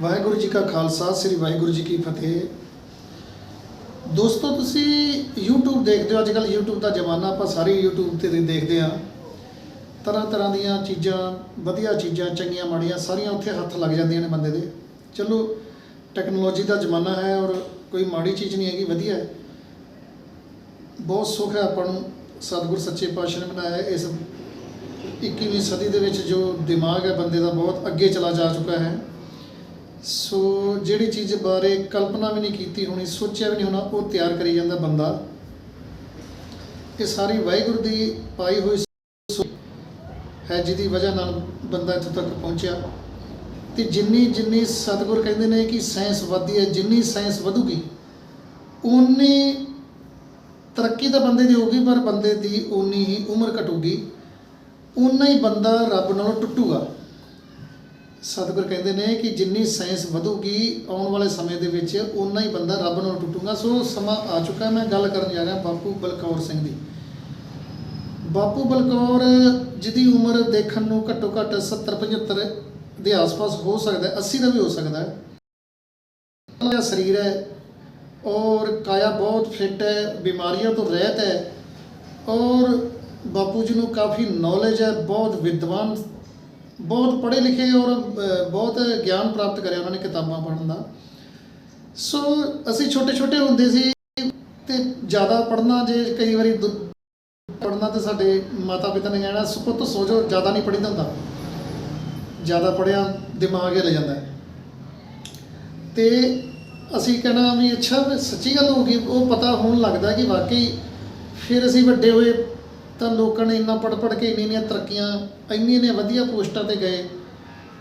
ਵਾਹਿਗੁਰੂ ਜੀ ਕਾ ਖਾਲਸਾ, ਸ੍ਰੀ ਵਾਹਿਗੁਰੂ ਜੀ ਕੀ ਫਤਿਹ। ਦੋਸਤੋ, ਤੁਸੀਂ YouTube ਦੇਖਦੇ ਹੋ ਅੱਜ ਕੱਲ YouTube ਦਾ ਜ਼ਮਾਨਾ, ਆਪਾਂ ਸਾਰੇ YouTube ਤੇ ਦੇਖਦੇ ਆ ਤਰ੍ਹਾਂ ਤਰ੍ਹਾਂ ਦੀਆਂ ਚੀਜ਼ਾਂ, ਵਧੀਆ ਚੀਜ਼ਾਂ, ਚੰਗੀਆਂ, ਮਾੜੀਆਂ, ਸਾਰੀਆਂ ਉੱਥੇ ਹੱਥ ਲੱਗ ਜਾਂਦੀਆਂ ਨੇ ਬੰਦੇ ਦੇ। ਚਲੋ ਟੈਕਨੋਲੋਜੀ ਦਾ ਜ਼ਮਾਨਾ ਹੈ ਔਰ ਕੋਈ ਮਾੜੀ ਚੀਜ਼ ਨਹੀਂ ਹੈਗੀ, ਵਧੀਆ ਹੈ। ਬਹੁਤ ਸੁੱਖ ਹੈ ਆਪਾਂ ਨੂੰ ਸਤਿਗੁਰ ਸੱਚੇ ਪਾਤਸ਼ਾਹ ਨੇ ਬਣਾਇਆ ਇਸ 21ਵੀਂ ਸਦੀ ਦੇ ਵਿੱਚ ਜੋ ਦਿਮਾਗ ਹੈ ਬੰਦੇ ਦਾ, ਬਹੁਤ ਅੱਗੇ ਚਲਾ ਜਾ ਚੁੱਕਾ ਹੈ। ਸੋ ਜਿਹੜੀ ਚੀਜ਼ ਬਾਰੇ ਕਲਪਨਾ ਵੀ ਨਹੀਂ ਕੀਤੀ ਹੋਣੀ, ਸੋਚਿਆ ਵੀ ਨਹੀਂ ਹੋਣਾ, ਉਹ ਤਿਆਰ ਕਰੀ ਜਾਂਦਾ ਬੰਦਾ। ਇਹ ਸਾਰੀ ਵਾਹਿਗੁਰੂ ਦੀ ਪਾਈ ਹੋਈ ਹੈ ਜਿਹਦੀ ਵਜ੍ਹਾ ਨਾਲ ਬੰਦਾ ਇੱਥੋਂ ਤੱਕ ਪਹੁੰਚਿਆ। ਤੇ ਜਿੰਨੀ ਜਿੰਨੀ ਸਤਿਗੁਰ ਕਹਿੰਦੇ ਨੇ ਕਿ ਸਾਇੰਸ ਵਧਦੀ ਹੈ, ਜਿੰਨੀ ਸਾਇੰਸ ਵਧੂਗੀ ਉਨੀ ਤਰੱਕੀ ਤਾਂ ਬੰਦੇ ਦੀ ਹੋਊਗੀ, ਪਰ ਬੰਦੇ ਦੀ ਉਨੀ ਹੀ ਉਮਰ ਘਟੂਗੀ। ਉਨਾ ਹੀ ਬੰਦਾ ਰੱਬ ਨਾਲੋਂ ਟੁੱਟੂਗਾ। ਸਤਿਗੁਰ ਕਹਿੰਦੇ ਨੇ ਕਿ ਜਿੰਨੀ ਸਾਇੰਸ ਵਧੂਗੀ ਆਉਣ ਵਾਲੇ ਸਮੇਂ ਦੇ ਵਿੱਚ ਉਨਾ ਹੀ ਬੰਦਾ ਰੱਬ ਨਾਲ ਟੁੱਟੂਗਾ। ਸੋ ਸਮਾਂ ਆ ਚੁੱਕਾ ਮੈਂ ਗੱਲ ਕਰਨ ਜਾ ਰਿਹਾ ਬਾਪੂ ਬਲਕੌਰ ਸਿੰਘ ਦੀ। ਬਾਪੂ ਬਲਕੌਰ, ਜਿਹਦੀ ਉਮਰ ਦੇਖਣ ਨੂੰ ਘੱਟੋ ਘੱਟ 70 75 ਦੇ ਆਸ-ਪਾਸ ਹੋ ਸਕਦਾ ਹੈ 80 ਦਾ ਵੀ ਹੋ ਸਕਦਾ ਹੈ। ਸਰੀਰ ਹੈ ਔਰ ਕਾਇਆ ਬਹੁਤ ਫਿੱਟ ਹੈ, ਬਿਮਾਰੀਆਂ ਤੋਂ ਰਹਿਤ ਹੈ ਔਰ ਬਾਪੂ ਜੀ ਨੂੰ ਕਾਫੀ ਨੌਲੇਜ ਹੈ, ਬਹੁਤ ਵਿਦਵਾਨ ਬਹੁਤ ਪੜ੍ਹੇ ਲਿਖੇ ਔਰ ਬਹੁਤ ਗਿਆਨ ਪ੍ਰਾਪਤ ਕਰਿਆ ਉਹਨਾਂ ਨੇ ਕਿਤਾਬਾਂ ਪੜ੍ਹਨ ਦਾ। ਸੋ ਅਸੀਂ ਛੋਟੇ ਛੋਟੇ ਹੁੰਦੇ ਸੀ ਤੇ ਜ਼ਿਆਦਾ ਪੜ੍ਹਨਾ ਜੇ ਕਈ ਵਾਰੀ ਪੜ੍ਹਨਾ ਤੇ ਸਾਡੇ ਮਾਤਾ ਪਿਤਾ ਨੇ ਕਹਿਣਾ, ਸੁਪੁੱਤ, ਸੋ ਜਾਓ, ਜ਼ਿਆਦਾ ਨਹੀਂ ਪੜ੍ਹੀਦਾ ਹੁੰਦਾ। ਜ਼ਿਆਦਾ ਪੜ੍ਹਿਆ, ਦਿਮਾਗ ਹਿੱਲ ਜਾਂਦਾ। ਹੈ ਤੇ ਅਸੀਂ ਕਹਿਣਾ ਵੀ ਅੱਛਾ, ਸੱਚੀ ਗੱਲ ਹੋ ਗਈ, ਉਹ ਪਤਾ ਹੋਣ ਲੱਗਦਾ ਕਿ ਵਾਕਈ ਫਿਰ ਅਸੀਂ ਵੱਡੇ ਹੋਏ ਤਾਂ ਲੋਕਾਂ ਨੇ ਇੰਨਾ ਪੜ੍ਹ ਪੜ੍ਹ ਕੇ ਇੰਨੀਆਂ ਇੰਨੀਆਂ ਤਰੱਕੀਆਂ, ਇੰਨੀਆਂ ਇੰਨੀਆਂ ਵਧੀਆ ਪੋਸਟਾਂ ਤੇ ਗਏ।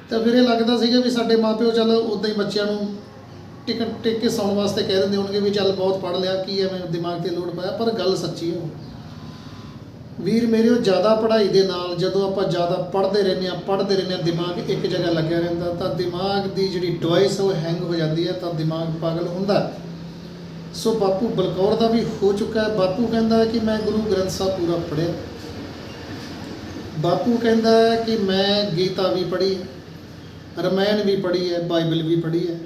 ਤਾਂ ਫਿਰ ਇਹ ਲੱਗਦਾ ਸੀਗਾ ਵੀ ਸਾਡੇ ਮਾਪਿਓ ਚੱਲ ਉਦਾਂ ਹੀ ਬੱਚਿਆਂ ਨੂੰ ਟਿਕ ਟਿਕ ਕੇ ਸੌਣ ਵਾਸਤੇ ਕਹਿ ਦਿੰਦੇ ਹੋਣਗੇ ਵੀ ਚੱਲ ਬਹੁਤ ਪੜ੍ਹ ਲਿਆ, ਕੀ ਐਵੇਂ ਦਿਮਾਗ ਤੇ ਲੋਡ ਪਾਇਆ, ਪਰ ਗੱਲ ਸੱਚੀ ਹੋ ਵੀਰ ਮੇਰੇ, ਉਹ ਜ਼ਿਆਦਾ ਪੜ੍ਹਾਈ ਦੇ ਨਾਲ ਜਦੋਂ ਆਪਾਂ ਜ਼ਿਆਦਾ ਪੜ੍ਹਦੇ ਰਹਿੰਦੇ ਆ ਪੜ੍ਹਦੇ ਰਹਿੰਦੇ ਆ ਦਿਮਾਗ ਇੱਕ ਜਗ੍ਹਾ ਲੱਗਿਆ ਰਹਿੰਦਾ, ਤਾਂ ਦਿਮਾਗ ਦੀ ਜਿਹੜੀ ਡਿਵਾਈਸ ਉਹ ਹੈਂਗ ਹੋ ਜਾਂਦੀ ਹੈ, ਤਾਂ ਦਿਮਾਗ ਪਾਗਲ ਹੁੰਦਾ। ਸੋ ਬਾਪੂ ਬਲਕੌਰ ਦਾ ਵੀ ਹੋ ਚੁੱਕਾ ਹੈ। ਬਾਪੂ ਕਹਿੰਦਾ ਹੈ ਕਿ ਮੈਂ ਗੁਰੂ ਗ੍ਰੰਥ ਸਾਹਿਬ ਪੂਰਾ ਪੜ੍ਹਿਆ। ਬਾਪੂ ਕਹਿੰਦਾ ਹੈ ਕਿ ਮੈਂ ਗੀਤਾ ਵੀ ਪੜ੍ਹੀ ਰਮਾਇਣ ਵੀ ਪੜ੍ਹੀ ਹੈ, ਬਾਈਬਲ ਵੀ ਪੜ੍ਹੀ ਹੈ।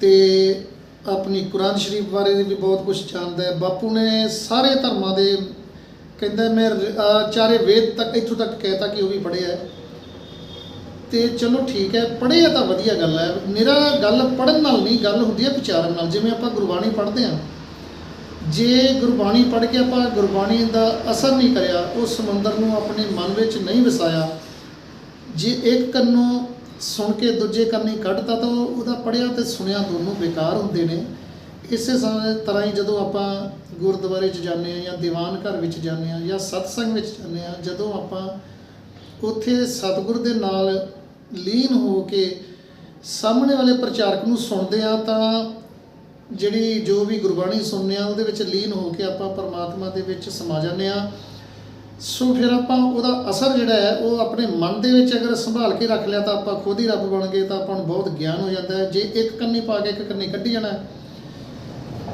ਤੇ ਆਪਣੀ ਕੁਰਾਨ ਸ਼ਰੀਫ ਬਾਰੇ ਵੀ ਬਹੁਤ ਕੁਝ ਜਾਣਦਾ ਹੈ। ਬਾਪੂ ਨੇ ਸਾਰੇ ਧਰਮਾਂ ਦੇ ਕਹਿੰਦਾ ਮੈਂ ਚਾਰੇ ਵੇਦ ਤੱਕ, ਇੱਥੋਂ ਤੱਕ ਕਹਿਤਾ ਕਿ ਉਹ ਵੀ ਪੜ੍ਹਿਆ ਹੈ। ਤੇ ਚਲੋ ਠੀਕ ਹੈ ਪੜ੍ਹਿਆ ਤਾਂ ਵਧੀਆ ਗੱਲ ਹੈ। ਮੇਰਾ ਗੱਲ ਪੜ੍ਹਨ ਨਾਲ ਨਹੀਂ, ਗੱਲ ਹੁੰਦੀ ਹੈ ਵਿਚਾਰਨ ਨਾਲ। ਜਿਵੇਂ ਆਪਾਂ ਗੁਰਬਾਣੀ ਪੜ੍ਹਦੇ ਹਾਂ। ਜੇ ਗੁਰਬਾਣੀ ਪੜ੍ਹ ਕੇ ਆਪਾਂ ਗੁਰਬਾਣੀ ਦਾ ਅਸਰ ਨਹੀਂ ਕਰਿਆ, ਉਹ ਸਮੁੰਦਰ ਨੂੰ ਆਪਣੇ ਮਨ ਵਿੱਚ ਨਹੀਂ ਵਸਾਇਆ, ਜੇ ਇੱਕ ਕੰਨੋਂ ਸੁਣ ਕੇ ਦੂਜੇ ਕੰਨੀ ਕੱਢਤਾ ਤਾਂ ਉਹਦਾ ਪੜਿਆ ਤੇ ਸੁਣਿਆ ਦੋਨੋਂ ਬੇਕਾਰ ਹੁੰਦੇ ਨੇ। ਇਸੇ ਤਰ੍ਹਾਂ ਹੀ ਜਦੋਂ ਆਪਾਂ ਗੁਰਦੁਆਰੇ 'ਚ ਜਾਂਦੇ ਆ ਜਾਂ ਦੀਵਾਨ ਘਰ ਵਿੱਚ ਜਾਂਦੇ ਆ ਜਾਂ ਸਤਸੰਗ ਵਿੱਚ ਜਾਂਦੇ ਆ ਜਦੋਂ ਆਪਾਂ ਉੱਥੇ ਸਤਿਗੁਰ ਦੇ ਨਾਲ ਲੀਨ ਹੋ ਕੇ ਸਾਹਮਣੇ ਵਾਲੇ ਪ੍ਰਚਾਰਕ ਨੂੰ ਸੁਣਦੇ ਆ ਤਾਂ ਜਿਹੜੀ ਜੋ ਵੀ ਗੁਰਬਾਣੀ ਸੁਣਨੇ ਆ ਉਹਦੇ ਵਿੱਚ ਲੀਨ ਹੋ ਕੇ ਆਪਾਂ ਪਰਮਾਤਮਾ ਦੇ ਵਿੱਚ ਸਮਾ ਜਾਂਦੇ ਆ ਸੋ ਫਿਰ ਆਪਾਂ ਉਹਦਾ ਅਸਰ ਜਿਹੜਾ ਹੈ, ਉਹ ਆਪਣੇ ਮਨ ਦੇ ਵਿੱਚ ਅਗਰ ਸੰਭਾਲ ਕੇ ਰੱਖ ਲਿਆ ਤਾਂ ਆਪਾਂ ਖੁਦ ਹੀ ਰੱਬ ਬਣ ਗਏ ਤਾਂ ਆਪਾਂ ਨੂੰ ਬਹੁਤ ਗਿਆਨ ਹੋ ਜਾਂਦਾ ਹੈ। ਜੇ ਇੱਕ ਕੰਨੀ ਪਾ ਕੇ ਇੱਕ ਕੰਨੀ ਕੱਢੀ ਜਾਣਾ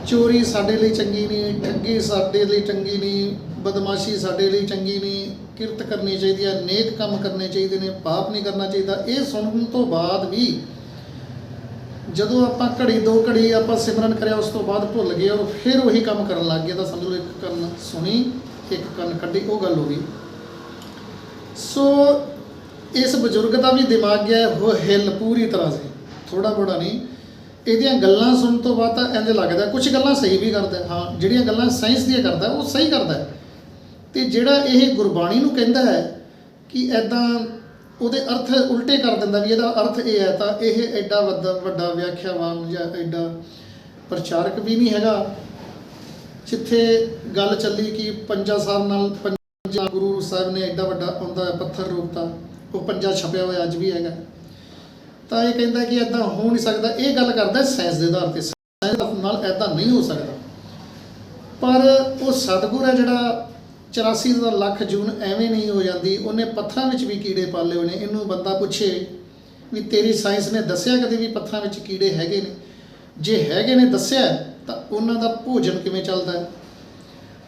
ਚੋਰੀ ਸਾਡੇ ਲਈ ਚੰਗੀ ਨਹੀਂ, ਠੱਗੀ ਸਾਡੇ ਲਈ ਚੰਗੀ ਨਹੀਂ, ਬਦਮਾਸ਼ੀ ਸਾਡੇ ਲਈ ਚੰਗੀ ਨਹੀਂ, ਕਿਰਤ ਕਰਨੀ ਚਾਹੀਦੀ ਹੈ, ਨੇਕ ਕੰਮ ਕਰਨੇ ਚਾਹੀਦੇ ਨੇ, ਪਾਪ ਨਹੀਂ ਕਰਨਾ ਚਾਹੀਦਾ, ਇਹ ਸੁਣਨ ਤੋਂ ਬਾਅਦ ਵੀ ਜਦੋਂ ਆਪਾਂ ਘੜੀ ਦੋ ਘੜੀ ਆਪਾਂ ਸਿਮਰਨ ਕਰਿਆ, ਉਸ ਤੋਂ ਬਾਅਦ ਭੁੱਲ ਗਏ ਔਰ ਫਿਰ ਉਹੀ ਕੰਮ ਕਰਨ ਲੱਗ ਗਏ, ਤਾਂ ਸਮਝ ਲਓ ਇੱਕ ਕੰਨ ਸੁਣੀ, ਇੱਕ ਕੰਨ ਕੱਢੀ, ਉਹ ਗੱਲ ਹੋ ਗਈ। ਸੋ ਇਸ ਬਜ਼ੁਰਗ ਦਾ ਵੀ ਦਿਮਾਗ ਗਿਆ ਉਹ ਹਿੱਲ ਪੂਰੀ ਤਰ੍ਹਾਂ ਸੇ ਥੋੜਾ ਬੜਾ ਨਹੀਂ। ਇਹਦੀਆਂ ਗੱਲਾਂ ਸੁਣਨ ਤੋਂ ਬਾਅਦ ਤਾਂ ਇੰਜ ਲੱਗਦਾ ਕੁਝ ਗੱਲਾਂ ਸਹੀ ਵੀ ਕਰਦਾ, ਹਾਂ, ਜਿਹੜੀਆਂ ਗੱਲਾਂ ਸਾਇੰਸ ਦੀਆਂ ਕਰਦਾ, ਉਹ ਸਹੀ ਕਰਦਾ ਹੈ। ਤੇ ਜਿਹੜਾ ਇਹ ਗੁਰਬਾਣੀ ਨੂੰ ਕਹਿੰਦਾ ਹੈ ਕਿ ਐਦਾਂ ਉਹਦੇ ਅਰਥ ਉਲਟੇ ਕਰ ਦਿੰਦਾ ਵੀ ਇਹਦਾ ਅਰਥ ਇਹ ਹੈ, ਤਾਂ ਇਹ ਐਡਾ ਵੱਡਾ ਵੱਡਾ ਵਿਆਖਿਆਵਾਨ ਜਾਂ ਐਡਾ ਪ੍ਰਚਾਰਕ ਵੀ ਨਹੀਂ ਹੈਗਾ, ਜਿੱਥੇ ਗੱਲ ਚੱਲੀ ਕਿ ਪੰਜਾ ਸਾਹਿਬ ਨਾਲ ਪੰਜਾ ਗੁਰੂ ਸਾਹਿਬ ਨੇ ਐਡਾ ਵੱਡਾ ਆਉਂਦਾ ਹੈ ਪੱਥਰ ਰੋਕਤਾ, ਉਹ ਪੰਜਾ ਛਪਿਆ ਹੋਇਆ ਅੱਜ ਵੀ ਹੈਗਾ ਤਾਂ ਇਹ ਕਹਿੰਦਾ ਕਿ ਐਦਾਂ ਹੋ ਨਹੀਂ ਸਕਦਾ। ਇਹ ਗੱਲ ਕਰਦਾ ਸਾਇੰਸ ਦੇ ਆਧਾਰ ਤੇ। ਸਾਇੰਸ ਨਾਲ ਐਦਾਂ ਨਹੀਂ ਹੋ ਸਕਦਾ। ਪਰ ਉਹ ਸਤਿਗੁਰ ਹੈ ਜਿਹੜਾ 84 ਦਾ ਲੱਖ ਜੂਨ ਐਵੇਂ ਨਹੀਂ ਹੋ ਜਾਂਦੀ। ਉਹਨੇ ਪੱਥਰਾਂ ਵਿੱਚ ਵੀ ਕੀੜੇ ਪਾਲੇ ਹੋਏ ਨੇ। ਇਹਨੂੰ ਬੰਦਾ ਪੁੱਛੇ ਵੀ ਤੇਰੀ ਸਾਇੰਸ ਨੇ ਦੱਸਿਆ ਕਦੇ ਵੀ ਪੱਥਰਾਂ ਵਿੱਚ ਕੀੜੇ ਹੈਗੇ ਨੇ? ਜੇ ਹੈਗੇ ਨੇ ਦੱਸਿਆ, ਤਾਂ ਉਹਨਾਂ ਦਾ ਭੋਜਨ ਕਿਵੇਂ ਚੱਲਦਾ ਹੈ?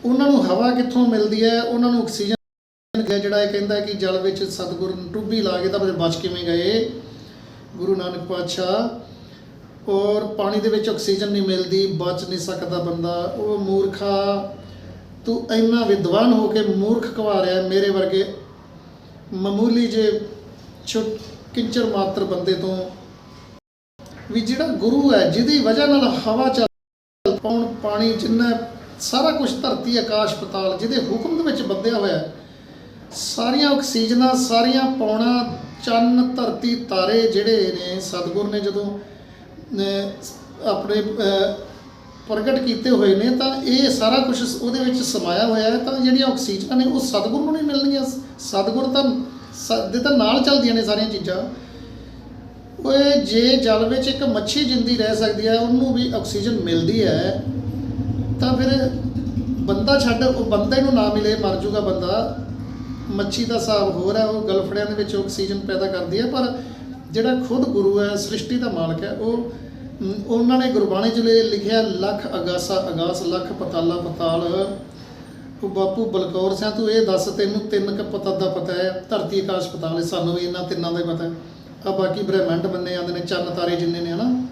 ਉਹਨਾਂ ਨੂੰ ਹਵਾ ਕਿੱਥੋਂ ਮਿਲਦੀ ਹੈ? ਉਹਨਾਂ ਨੂੰ ਆਕਸੀਜਨ ਜਿਹੜਾ ਇਹ ਕਹਿੰਦਾ ਕਿ ਜਲ ਵਿੱਚ ਸਤਿਗੁਰ ਨੂੰ ਟੁੱਬੀ ਲਾ ਕੇ ਤਾਂ ਬਚ ਕਿਵੇਂ ਗਏ? ਗੁਰੂ ਨਾਨਕ ਪਾਤਸ਼ਾਹ, ਔਰ ਪਾਣੀ ਦੇ ਵਿੱਚ ਆਕਸੀਜਨ ਨਹੀਂ ਮਿਲਦੀ, ਬਚ ਨਹੀਂ ਸਕਦਾ ਬੰਦਾ। ਉਹ ਮੂਰਖਾ, ਤੂੰ ਇੰਨਾ ਵਿਦਵਾਨ ਹੋ ਕੇ ਮੂਰਖ ਕਵਾ ਰਿਹਾ ਮੇਰੇ ਵਰਗੇ ਮਾਮੂਲੀ ਜੇ ਛੁੱਟ ਕਿੰਚਰ ਮਾਤਰ ਬੰਦੇ ਤੋਂ। ਵੀ ਜਿਹੜਾ ਗੁਰੂ ਹੈ, ਜਿਹਦੀ ਵਜ੍ਹਾ ਨਾਲ ਹਵਾ ਚੱਲ ਪੌਣ ਪਾਣੀ, ਜਿੰਨਾ ਸਾਰਾ ਕੁਝ ਧਰਤੀ, ਆਕਾਸ਼, ਪਤਾਲ, ਜਿਹਦੇ ਹੁਕਮ ਦੇ ਵਿੱਚ ਬੰਦਿਆ ਹੋਇਆ ਸਾਰੀਆਂ ਆਕਸੀਜਨਾਂ, ਸਾਰੀਆਂ ਪੌਣਾ ਚੰਨ ਧਰਤੀ ਤਾਰੇ ਜਿਹੜੇ ਨੇ, ਸਤਿਗੁਰ ਨੇ ਜਦੋਂ ਆਪਣੇ ਪ੍ਰਗਟ ਕੀਤੇ ਹੋਏ ਨੇ, ਤਾਂ ਇਹ ਸਾਰਾ ਕੁਝ ਉਹਦੇ ਵਿੱਚ ਸਮਾਇਆ ਹੋਇਆ ਹੈ, ਤਾਂ ਜਿਹੜੀਆਂ ਆਕਸੀਜਨਾਂ ਨੇ, ਉਹ ਸਤਿਗੁਰ ਨੂੰ ਨਹੀਂ ਮਿਲਣਗੀਆਂ। ਸਤਿਗੁਰ ਤਾਂ ਸ- ਦੇ ਤਾਂ ਨਾਲ ਚੱਲਦੀਆਂ ਨੇ ਸਾਰੀਆਂ ਚੀਜ਼ਾਂ। ਓਏ, ਜੇ ਜਲ ਵਿੱਚ ਇੱਕ ਮੱਛੀ ਜਿੰਦੀ ਰਹਿ ਸਕਦੀ ਹੈ, ਉਹਨੂੰ ਵੀ ਆਕਸੀਜਨ ਮਿਲਦੀ ਹੈ, ਤਾਂ ਫਿਰ ਬੰਦਾ ਛੱਡ, ਉਹ ਬੰਦੇ ਨੂੰ ਨਾ ਮਿਲੇ, ਮਰ ਜਾਊਗਾ ਬੰਦਾ। ਮੱਛੀ ਦਾ ਹਿਸਾਬ ਹੋਰ ਹੈ, ਉਹ ਗਲਫੜਿਆਂ ਦੇ ਵਿੱਚ ਆਕਸੀਜਨ ਪੈਦਾ ਕਰਦੀ ਹੈ, ਪਰ ਜਿਹੜਾ ਖੁਦ ਗੁਰੂ ਹੈ, ਸ੍ਰਿਸ਼ਟੀ ਦਾ ਮਾਲਕ ਹੈ, ਉਹ ਉਹਨਾਂ ਨੇ ਗੁਰਬਾਣੀ 'ਚ ਲਿਖਿਆ ਲੱਖ ਅਗਾਸਾ ਅਗਾਸ, ਲੱਖ ਪਤਾਲਾ ਪਤਾਲ। ਉਹ ਬਾਪੂ ਬਲਕੌਰ ਸਿੰਘ ਤੂੰ ਇਹ ਦੱਸ, ਤੈਨੂੰ ਤਿੰਨ ਕ ਪਤਾ ਦਾ ਪਤਾ ਹੈ, ਧਰਤੀ ਆਕਾਸ਼ ਪਤਾਲ ਸਾਨੂੰ ਵੀ ਇਹਨਾਂ ਤਿੰਨਾਂ ਦਾ ਪਤਾ ਹੈ। ਆ ਬਾਕੀ ਬ੍ਰਹਿਮੰਡ ਮੰਨੇ ਜਾਂਦੇ ਨੇ, ਚੰਨ ਤਾਰੇ ਜਿੰਨੇ ਨੇ, ਹਨਾ?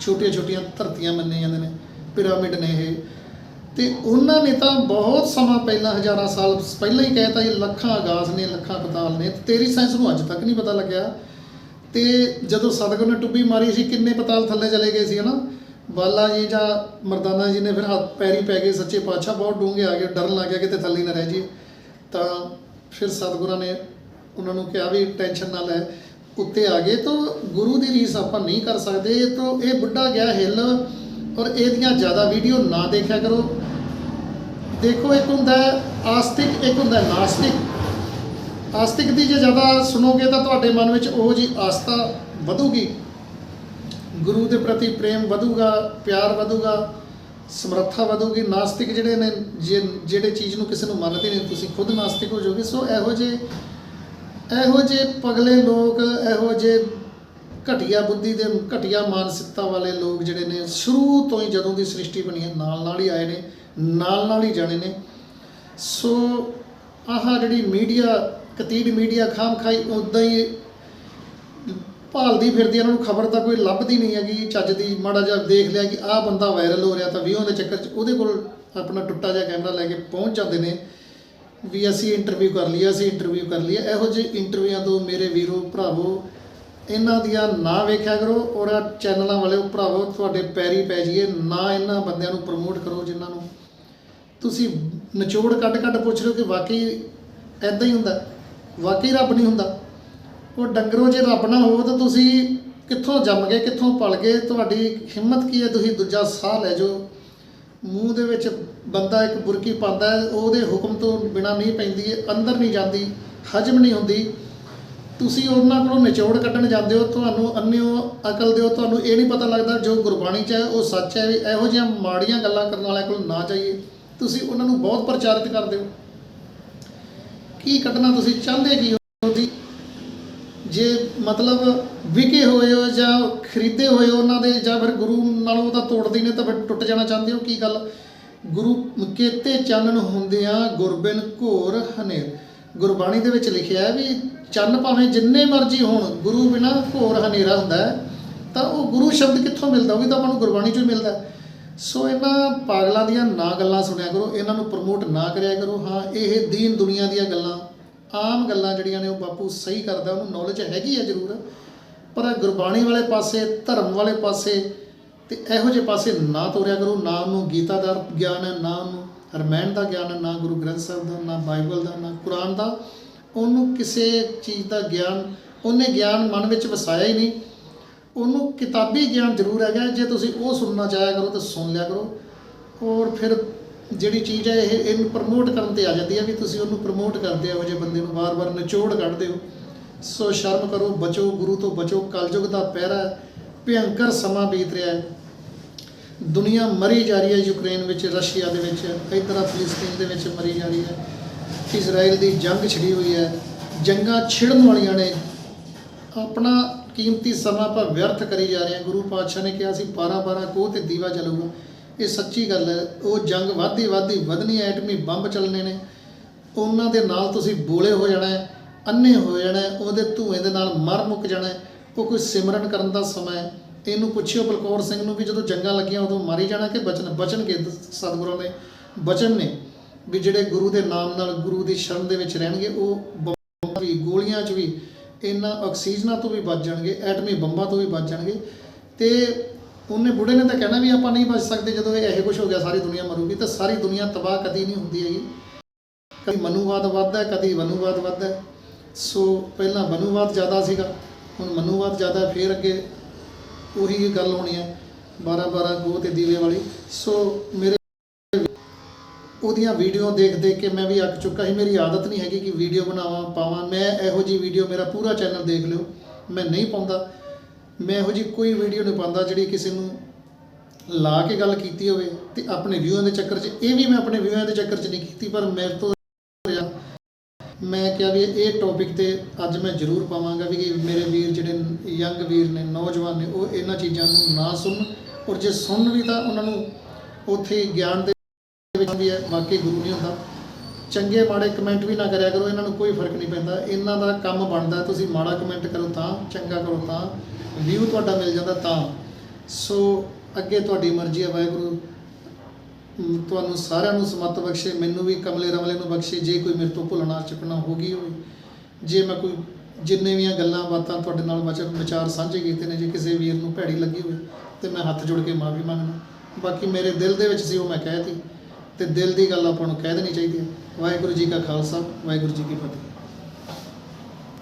ਛੋਟੀਆਂ ਛੋਟੀਆਂ ਧਰਤੀਆਂ ਮੰਨੇ ਜਾਂਦੇ ਨੇ, ਪਿਰਾਮਿਡ ਨੇ ਇਹ। ਤੇ ਉਹਨਾਂ ਨੇ ਤਾਂ ਬਹੁਤ ਸਮਾਂ ਪਹਿਲਾਂ, ਹਜ਼ਾਰਾਂ ਸਾਲ ਪਹਿਲਾਂ ਹੀ ਕਹਿਤਾ ਇਹ ਲੱਖਾਂ ਆਗਾਜ਼ ਨੇ, ਲੱਖਾਂ ਪਤਾਲ ਨੇ। ਤੇਰੀ ਸਾਇੰਸ ਨੂੰ ਅੱਜ ਤੱਕ ਨਹੀਂ ਪਤਾ ਲੱਗਿਆ। ਤੇ ਜਦੋਂ ਸਤਿਗੁਰ ਨੇ ਟੁੱਬੀ ਮਾਰੀ ਸੀ, ਕਿੰਨੇ ਪਤਾਲ ਥੱਲੇ ਚਲੇ ਗਏ ਸੀ, ਹਨਾ? ਬਾਲਾ ਜੀ ਜਾਂ ਮਰਦਾਨਾ ਜੀ ਨੇ ਫਿਰ ਹੱਥ, ਪੈਰੀ ਪੈ ਗਏ, ਸੱਚੇ ਪਾਤਸ਼ਾਹ ਬਹੁਤ ਡੂੰਘੇ ਆ ਗਏ, ਡਰਨ ਲੱਗ ਗਿਆ, ਕਿਤੇ ਥੱਲੇ ਨਾ ਰਹਿ ਜੀ ਤਾਂ ਫਿਰ ਸਤਿਗੁਰਾਂ ਨੇ ਉਹਨਾਂ ਨੂੰ ਕਿਹਾ ਵੀ ਟੈਨਸ਼ਨ ਨਾ ਲੈ, ਉੱਤੇ ਆ ਗਏ। ਤਾਂ ਗੁਰੂ ਦੀ ਰੀਸ ਆਪਾਂ ਨਹੀਂ ਕਰ ਸਕਦੇ। ਇਹ ਤੋਂ ਇਹ ਬੁੱਢਾ ਗਿਆ ਹਿੱਲ, ਔਰ ਇਹਦੀਆਂ ਜ਼ਿਆਦਾ ਵੀਡੀਓ ਨਾ ਦੇਖਿਆ ਕਰੋ। ਦੇਖੋ, ਇੱਕ ਹੁੰਦਾ ਆਸਤਿਕ, ਇੱਕ ਹੁੰਦਾ ਨਾਸਤਿਕ। ਆਸਤਿਕ ਦੀ ਜੇ ਜ਼ਿਆਦਾ ਸੁਣੋਗੇ ਤਾਂ ਤੁਹਾਡੇ ਮਨ ਵਿੱਚ ਉਹ ਜੀ ਆਸਥਾ ਵਧੂਗੀ। ਗੁਰੂ ਦੇ ਪ੍ਰਤੀ ਪ੍ਰੇਮ ਵਧੂਗਾ, ਪਿਆਰ ਵਧੂਗਾ, ਸਮਰੱਥਾ ਵਧੂਗੀ। ਨਾਸਤਿਕ ਜਿਹੜੇ ਨੇ, ਜੇ ਜਿਹੜੇ ਚੀਜ਼ ਨੂੰ ਕਿਸੇ ਨੂੰ ਮੰਨਦੇ ਨਹੀਂ, ਤੁਸੀਂ ਖੁਦ ਨਾਸਤਿਕ ਹੋ ਜਾਓਗੇ। ਸੋ ਇਹੋ ਜਿਹੇ ਇਹੋ ਜਿਹੇ ਪਗਲੇ ਲੋਕ, ਇਹੋ ਜਿਹੇ ਘਟੀਆ ਬੁੱਧੀ ਦੇ, ਘਟੀਆ ਮਾਨਸਿਕਤਾ ਵਾਲੇ ਲੋਕ ਜਿਹੜੇ ਨੇ, ਸ਼ੁਰੂ ਤੋਂ ਹੀ ਜਦੋਂ ਦੀ ਸ੍ਰਿਸ਼ਟੀ ਬਣੀ ਹੈ ਨਾਲ ਨਾਲ ਹੀ ਆਏ ਨੇ। ਨਾਲ ਨਾਲ ਹੀ ਜਾਣੇ ਨੇ। ਸੋ ਆਹ ਜਿਹੜੀ ਮੀਡੀਆ, ਕਤੀੜ ਮੀਡੀਆ ਖਾਮ ਖਾਈ ਉਦਾਂ ਹੀ ਭਾਲਦੀ ਫਿਰਦੀ ਇਹਨਾਂ ਨੂੰ ਖਬਰ ਤਾਂ ਕੋਈ ਲੱਭਦੀ ਨਹੀਂ ਹੈਗੀ। ਚੱਜ ਦੀ ਮਾੜਾ ਜਿਹਾ ਦੇਖ ਲਿਆ ਕਿ ਆਹ ਬੰਦਾ ਵਾਇਰਲ ਹੋ ਰਿਹਾ ਤਾਂ ਵਿਊਆਂ ਦੇ ਚੱਕਰ 'ਚ ਉਹਦੇ ਕੋਲ ਆਪਣਾ ਟੁੱਟਾ ਜਿਹਾ ਕੈਮਰਾ ਲੈ ਕੇ ਪਹੁੰਚ ਜਾਂਦੇ ਨੇ ਵੀ ਅਸੀਂ ਇੰਟਰਵਿਊ ਕਰ ਲਿਆ ਅਸੀਂ ਇੰਟਰਵਿਊ ਕਰ ਲਿਆ ਇਹੋ ਜਿਹੇ ਇੰਟਰਵਿਊਆਂ ਤੋਂ ਮੇਰੇ ਵੀਰੋ, ਭਰਾਵੋ, ਇਹਨਾਂ ਦੀਆਂ ਨਾ ਵੇਖਿਆ ਕਰੋ ਔਰ ਆਹ ਚੈਨਲਾਂ ਵਾਲਿਓ, ਭਰਾਵੋ, ਤੁਹਾਡੇ ਪੈਰੀ ਪੈ ਜਾਈਏ। ਨਾ ਇਹਨਾਂ ਬੰਦਿਆਂ ਨੂੰ ਪ੍ਰਮੋਟ ਕਰੋ ਜਿਨ੍ਹਾਂ ਨੂੰ ਤੁਸੀਂ ਨਿਚੋੜ ਕੱਢ ਕੱਢ ਪੁੱਛ ਰਹੇ ਹੋ ਕਿ ਵਾਕਈ ਐਦਾਂ ਹੀ ਹੁੰਦਾ? ਵਾਕਈ ਰੱਬ ਨਹੀਂ ਹੁੰਦਾ। ਉਹ ਡੰਗਰੋ ਜੇ ਰੱਬ ਨਾ ਹੋ ਤਾਂ ਤੁਸੀਂ ਕਿੱਥੋਂ ਜੰਮ ਗਏ, ਕਿੱਥੋਂ ਪਲ ਗਏ? ਤੁਹਾਡੀ ਹਿੰਮਤ ਕੀ ਹੈ? ਤੁਸੀਂ ਦੂਜਾ ਸਾਹ ਲੈ ਜਾਓ। ਮੂੰਹ ਦੇ ਵਿੱਚ ਬੰਦਾ ਇੱਕ ਬੁਰਕੀ ਪਾਉਂਦਾ ਉਹਦੇ ਹੁਕਮ ਤੋਂ ਬਿਨਾ ਨਹੀਂ ਪੈਂਦੀ ਹੈ, ਅੰਦਰ ਨਹੀਂ ਜਾਂਦੀ, ਹਜਮ ਨਹੀਂ ਹੁੰਦੀ। ਤੁਸੀਂ ਉਹਨਾਂ ਕੋਲੋਂ ਨਿਚੋੜ ਕੱਢਣ ਜਾਂਦੇ ਹੋ, ਤੁਹਾਨੂੰ ਅੰਨਿਓ ਅਕਲ ਦਿਓ, ਤੁਹਾਨੂੰ ਇਹ ਨਹੀਂ ਪਤਾ ਲੱਗਦਾ ਜੋ ਗੁਰਬਾਣੀ 'ਚ ਹੈ, ਉਹ ਸੱਚ ਹੈ ਵੀ ਇਹੋ ਜਿਹੀਆਂ ਮਾੜੀਆਂ ਗੱਲਾਂ ਕਰਨ ਵਾਲਿਆਂ ਕੋਲ ਨਾ ਜਾਈਏ। ਤੁਸੀਂ ਉਹਨਾਂ ਨੂੰ ਬਹੁਤ ਪ੍ਰਚਾਰਿਤ ਕਰਦੇ ਹੋ। ਕੀ ਕੱਢਣਾ ਤੁਸੀਂ ਚਾਹੁੰਦੇ ਕੀ ਹੋ ਜੀ ਜੇ ਮਤਲਬ ਵਿਕੇ ਹੋਏ ਹੋ ਜਾਂ ਖਰੀਦੇ ਹੋਏ ਉਹਨਾਂ ਦੇ ਜਾਂ ਫਿਰ ਗੁਰੂ ਨਾਲੋਂ ਤਾਂ ਤੋੜਦੇ ਨੇ ਤਾਂ ਫਿਰ ਟੁੱਟ ਜਾਣਾ ਚਾਹੁੰਦੇ ਹੋ? ਕੀ ਗੱਲ? ਗੁਰੂ ਕੇਤੇ ਚਾਨਣ ਹੁੰਦਿਆਂ ਗੁਰਬਿਨ ਘੋਰ ਹਨੇਰ। ਗੁਰਬਾਣੀ ਦੇ ਵਿੱਚ ਲਿਖਿਆ ਹੈ ਵੀ ਚੰਨ ਭਾਵੇਂ ਜਿੰਨੇ ਮਰਜ਼ੀ ਹੋਣ, ਗੁਰੂ ਬਿਨਾ ਘੋਰ ਹਨੇਰਾ ਹੁੰਦਾ ਹੈ, ਤਾਂ ਉਹ ਗੁਰੂ ਸ਼ਬਦ ਕਿੱਥੋਂ ਮਿਲਦਾ? ਉਹ ਵੀ ਤਾਂ ਆਪਾਂ ਨੂੰ ਗੁਰਬਾਣੀ ਚੋਂ ਮਿਲਦਾ ਸੋ ਇਹਨਾਂ ਪਾਗਲਾਂ ਦੀਆਂ ਨਾ ਗੱਲਾਂ ਸੁਣਿਆ ਕਰੋ, ਇਹਨਾਂ ਨੂੰ ਪ੍ਰਮੋਟ ਨਾ ਕਰਿਆ ਕਰੋ। ਹਾਂ, ਇਹ ਦੀਨ ਦੁਨੀਆ ਦੀਆਂ ਗੱਲਾਂ, ਆਮ ਗੱਲਾਂ ਜਿਹੜੀਆਂ ਨੇ ਉਹ ਬਾਪੂ ਸਹੀ ਕਰਦਾ, ਉਹਨੂੰ ਨੌਲੇਜ ਹੈਗੀ ਹੈ ਜ਼ਰੂਰ। ਪਰ ਗੁਰਬਾਣੀ ਵਾਲੇ ਪਾਸੇ, ਧਰਮ ਵਾਲੇ ਪਾਸੇ, ਤੇ ਇਹੋ ਜਿਹੇ ਪਾਸੇ ਨਾ ਤੋਰਿਆ ਕਰੋ, ਨਾ ਉਹਨੂੰ ਗੀਤਾ ਦਾ ਗਿਆਨ ਹੈ, ਨਾ ਉਹਨੂੰ ਰਮਾਇਣ ਦਾ ਗਿਆਨ ਹੈ, ਨਾ ਗੁਰੂ ਗ੍ਰੰਥ ਸਾਹਿਬ ਦਾ, ਨਾ ਬਾਈਬਲ ਦਾ, ਨਾ ਕੁਰਾਨ ਦਾ। ਉਹਨੂੰ ਕਿਸੇ ਚੀਜ਼ ਦਾ ਗਿਆਨ, ਉਹਨੇ ਗਿਆਨ ਮਨ ਵਿੱਚ ਵਸਾਇਆ ਹੀ ਨਹੀਂ। ਉਹਨੂੰ ਕਿਤਾਬੀ ਗਿਆਨ ਜ਼ਰੂਰ ਹੈਗਾ ਜੇ ਤੁਸੀਂ ਉਹ ਸੁਣਨਾ ਚਾਹਿਆ ਕਰੋ ਤਾਂ ਸੁਣ ਲਿਆ ਕਰੋ। ਔਰ ਫਿਰ ਜਿਹੜੀ ਚੀਜ਼ ਹੈ ਇਹ ਇਹਨੂੰ ਪ੍ਰਮੋਟ ਕਰਨ ਤੇ ਆ ਜਾਂਦੀ ਹੈ ਵੀ ਤੁਸੀਂ ਉਹਨੂੰ ਪ੍ਰਮੋਟ ਕਰਦੇ ਹੋ ਜੇ ਬੰਦੇ ਨੂੰ ਵਾਰ-ਵਾਰ ਨਿਚੋੜ ਕੱਢਦੇ ਹੋ। ਸੋ ਸ਼ਰਮ ਕਰੋ ਬਚੋ ਗੁਰੂ ਤੋਂ ਬਚੋ। ਕਲਯੁਗ ਦਾ ਪਹਿਰਾ ਹੈ, ਭਿਅੰਕਰ ਸਮਾਂ ਬੀਤ ਰਿਹਾ ਹੈ। ਦੁਨੀਆ ਮਰੀ ਜਾ ਰਹੀ ਹੈ ਯੂਕਰੇਨ ਵਿੱਚ ਰਸ਼ੀਆ ਦੇ ਵਿੱਚ ਇਧਰ ਫਿਲਸਤੀਨ ਦੇ ਵਿੱਚ ਮਰੀ ਜਾ ਰਹੀ ਹੈ। ਇਜ਼ਰਾਈਲ ਦੀ ਜੰਗ ਛਿੜੀ ਹੋਈ ਹੈ। ਜੰਗਾਂ ਛਿੜਨ ਵਾਲੀਆਂ ਨੇ। ਆਪਣਾ ਕੀਮਤੀ ਸਮਾਂ ਆਪਾਂ ਵਿਅਰਥ ਕਰੀ ਜਾ ਰਹੇ ਹਾਂ। ਗੁਰੂ ਪਾਤਸ਼ਾਹ ਨੇ ਕਿਹਾ ਸੀ 12 12 ਕੋਹ ਤੇ ਦੀਵਾ ਚੱਲੂਗਾ ਇਹ ਸੱਚੀ ਗੱਲ ਹੈ, ਉਹ ਜੰਗ ਵੱਧਦੀ ਵੱਧਦੀ ਵਧਣੀ ਐਟਮੀ ਬੰਬ ਚੱਲਣੇ ਨੇ। ਉਹਨਾਂ ਦੇ ਨਾਲ ਤੁਸੀਂ ਬੋਲੇ ਹੋ ਜਾਣਾ ਹੈ ਅੰਨੇ ਹੋ ਜਾਣਾ ਉਹਦੇ ਧੂਏ ਦੇ ਨਾਲ ਮਰ ਮੁੱਕ ਜਾਣਾ ਉਹ ਕੋਈ ਸਿਮਰਨ ਕਰਨ ਦਾ ਸਮਾਂ ਹੈ। ਇਹਨੂੰ ਪੁੱਛਿਓ ਬਲਕੌਰ ਸਿੰਘ ਨੂੰ ਵੀ ਜਦੋਂ ਜੰਗਾਂ ਲੱਗੀਆਂ, ਉਦੋਂ ਮਾਰੀ ਜਾਣਾ ਕਿ ਬਚਨ? ਬਚਨਗੇ ਸਤਿਗੁਰਾਂ ਦੇ? ਬਚਨ ਨੇ। ਵੀ ਜਿਹੜੇ ਗੁਰੂ ਦੇ ਨਾਮ ਨਾਲ, ਗੁਰੂ ਦੀ ਸ਼ਰਨ ਦੇ ਵਿੱਚ ਰਹਿਣਗੇ, ਉਹ ਵੀ, ਗੋਲੀਆਂ 'ਚ ਵੀ ਇਹਨਾਂ ਆਕਸੀਜਨਾਂ ਤੋਂ ਵੀ ਬਚ ਜਾਣਗੇ ਐਟਮੀ ਬੰਬਾਂ ਤੋਂ ਵੀ ਬਚ ਜਾਣਗੇ। ਤੇ ਉਹਨੇ ਬੁੜੇ ਨੇ ਤਾਂ ਕਹਿਣਾ ਵੀ ਆਪਾਂ ਨਹੀਂ ਬਚ ਸਕਦੇ ਜਦੋਂ ਇਹ ਇਹੋ ਕੁਝ ਹੋ ਗਿਆ ਸਾਰੀ ਦੁਨੀਆ ਮਰੂਗੀ ਤਾਂ ਸਾਰੀ ਦੁਨੀਆ ਤਬਾਹ ਕਦੀ ਨਹੀਂ ਹੁੰਦੀ ਹੈਗੀ। ਕਦੀ ਮਨੂਵਾਦ ਵੱਧਦਾ ਹੈ, ਕਦੀ ਵਨੂਵਾਦ ਵੱਧਦਾ। ਸੋ ਪਹਿਲਾਂ ਵਨੂਵਾਦ ਜ਼ਿਆਦਾ ਸੀਗਾ ਹੁਣ ਮਨੂਵਾਦ ਜ਼ਿਆਦਾ ਹੈ, ਫਿਰ ਅੱਗੇ ਉਹੀ ਗੱਲ ਹੋਣੀ ਹੈ 12 12 ਗੋ ਤੇ ਦੀਵੇ ਵਾਲੀ। ਸੋ ਮੇਰੇ ਉਹਦੀਆਂ ਵੀਡੀਓ ਦੇਖ ਦੇਖ ਕੇ ਮੈਂ ਵੀ ਅੱਕ ਚੁੱਕਾ ਸੀ। ਮੇਰੀ ਆਦਤ ਨਹੀਂ ਹੈਗੀ ਕਿ ਵੀਡੀਓ ਬਣਾਵਾਂ, ਪਾਵਾਂ। ਮੈਂ ਇਹੋ ਜੀ ਵੀਡੀਓ ਮੇਰਾ ਪੂਰਾ ਚੈਨਲ ਦੇਖ ਲਿਓ। ਮੈਂ ਨਹੀਂ ਪਾਉਂਦਾ। ਮੈਂ ਇਹੋ ਜੀ ਕੋਈ ਵੀਡੀਓ ਨਹੀਂ ਪਾਉਂਦਾ ਜਿਹੜੀ ਕਿਸੇ ਨੂੰ ਲਾ ਕੇ ਗੱਲ ਕੀਤੀ ਹੋਵੇ ਤੇ ਆਪਣੇ ਵਿਊਆਂ ਦੇ ਚੱਕਰ 'ਚ। ਇਹ ਵੀ ਮੈਂ ਆਪਣੇ ਵਿਊਆਂ ਦੇ ਚੱਕਰ 'ਚ ਨਹੀਂ ਕੀਤੀ, ਪਰ ਮੇਰੇ ਤੋਂ ਮੈਂ ਕਿਹਾ ਵੀ ਇਹ ਟੌਪਿਕ ਤੇ ਅੱਜ ਮੈਂ ਜ਼ਰੂਰ ਪਾਵਾਂਗਾ ਵੀ ਮੇਰੇ ਵੀਰ ਜਿਹੜੇ ਯੰਗ ਵੀਰ ਨੇ, ਨੌਜਵਾਨ ਨੇ, ਉਹ ਇਹਨਾਂ ਚੀਜ਼ਾਂ ਨੂੰ ਨਾ ਸੁਣਨ ਔਰ ਜੇ ਸੁਣਨ ਵੀ ਤਾਂ ਉਹਨਾਂ ਨੂੰ ਉੱਥੇ ਗਿਆਨ ਦੇ ਵਿੱਚ ਹੈ ਵਾਕਈ ਗੁਰੂ ਨਹੀਂ ਹੁੰਦਾ। ਚੰਗੇ ਮਾੜੇ ਕਮੈਂਟ ਵੀ ਨਾ ਕਰਿਆ ਕਰੋ, ਇਹਨਾਂ ਨੂੰ ਕੋਈ ਫ਼ਰਕ ਨਹੀਂ ਪੈਂਦਾ। ਇਹਨਾਂ ਦਾ ਕੰਮ ਬਣਦਾ, ਤੁਸੀਂ ਮਾੜਾ ਕਮੈਂਟ ਕਰੋ ਤਾਂ, ਚੰਗਾ ਕਰੋ ਤਾਂ ਵਿਊ ਤੁਹਾਡਾ ਮਿਲ ਜਾਂਦਾ ਤਾਂ। ਸੋ ਅੱਗੇ ਤੁਹਾਡੀ ਮਰਜ਼ੀ ਹੈ ਵਾਹਿਗੁਰੂ। ਤੁਹਾਨੂੰ ਸਾਰਿਆਂ ਨੂੰ ਸਮਤ ਬਖਸ਼ੇ, ਮੈਨੂੰ ਵੀ ਕਮਲੇ ਰਮਲੇ ਨੂੰ ਬਖਸ਼ੇ, ਜੇ ਕੋਈ ਮੇਰੇ ਤੋਂ ਭੁੱਲਣਾ, ਚੁੱਕਣਾ ਹੋ ਗਈ ਹੋਵੇ। ਜੇ ਮੈਂ ਕੋਈ, ਜਿੰਨੇ ਵੀ ਗੱਲਾਂ ਬਾਤਾਂ ਤੁਹਾਡੇ ਨਾਲ ਵਚਨ, ਵਿਚਾਰ ਸਾਂਝੇ ਕੀਤੇ ਨੇ, ਜੇ ਕਿਸੇ ਵੀਰ ਨੂੰ ਭੈੜੀ ਲੱਗੀ ਹੋਵੇ, ਤੇ ਮੈਂ ਹੱਥ ਜੋੜ ਕੇ ਮਾਫੀ ਮੰਗਦਾ। ਬਾਕੀ ਮੇਰੇ ਦਿਲ ਦੇ ਵਿੱਚ ਸੀ, ਉਹ ਮੈਂ ਕਹਿਤੀ ਤੇ ਦਿਲ ਦੀ ਗੱਲ ਆਪਾਂ ਨੂੰ ਕਹਿ ਦੇਣੀ ਚਾਹੀਦੀ ਹੈ। ਵਾਹਿਗੁਰੂ ਜੀ ਕਾ ਖਾਲਸਾ, ਵਾਹਿਗੁਰੂ ਜੀ ਕੀ ਫਤਿਹ।